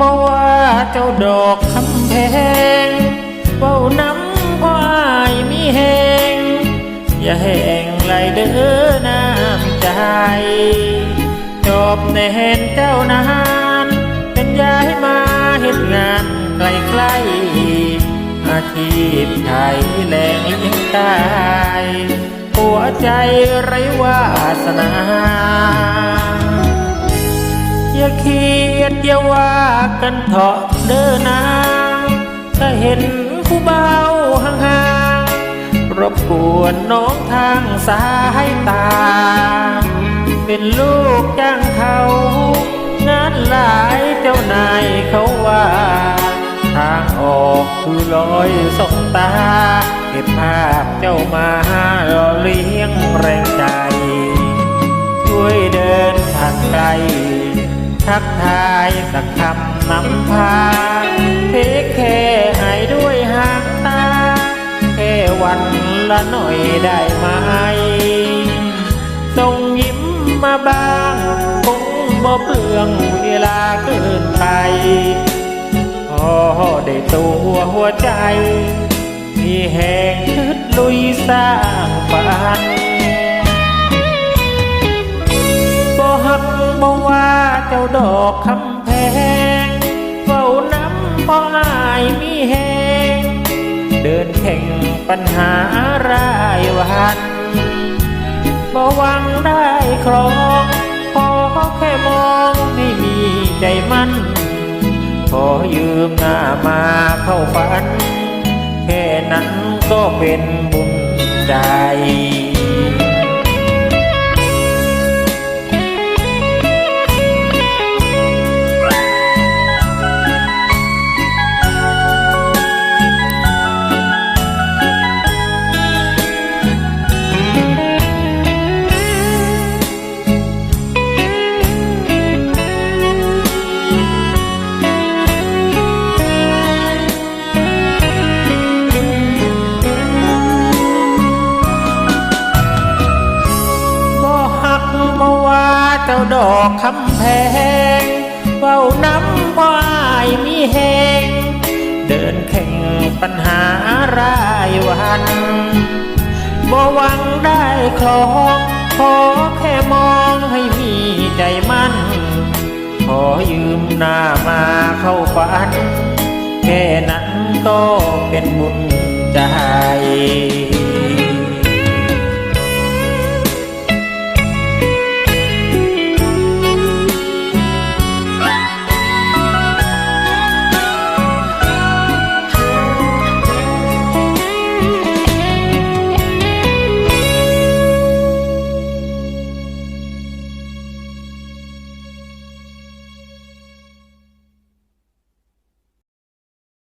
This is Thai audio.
บ่ว่าเจ้าดอกคำแพงเว้าน้ำพ่อายมีแหงอย่าแห้งไหลเด้อน้ำใจจบในเห็นเจ้านานเป็นย้ายมาเห็นงานไกลๆอาชีพไทยแรงเลี้ยงตายหัวใจไร้วาสนา ดอย่าว่ากันเถาะเด้อนางถ้าเห็นผู้เบาห่างๆรบกวนน้องทางสายตา เป็นลูกจ้างเขา งานหลายเจ้านายเขาว่า ทางออกคือลอยสบตา เก็บภาพเจ้ามาหล่อเลี้ยงแรงใจ ช่วยเดินทางไกล ทักทายสักคำนำพาเทคแค่ให้ด้วยหางตา แค่วันละหน่อยได้ไหมส่งยิ้มมาบ้างคงบ่เปลืองเวลาเกินไปพอได้ตัวหัวใจมีแหงคึดลุยสร้างฝันบ่ฮักบ่ว่า เจ้าดอกคำแพงเฝ้าน้ำบ่อายมีแหงเดินแข่งปัญหารายวันบ่หวังได้ครองพอแค่มองให้มีใจมั่นขอยืมหน้ามาเข้าฝัน แค่นั้นก็เป็นบุญใจ เจ้าดอกคำแพงเฝ้าน้ำบ่ายมีแหงเดินแข่งปัญหารายวันบ่หวังได้ครองขอแค่มองให้มีใจมั่น ขอยืมหน้ามาเข้าฝัน แค่นั้นก็เป็นบุญใจ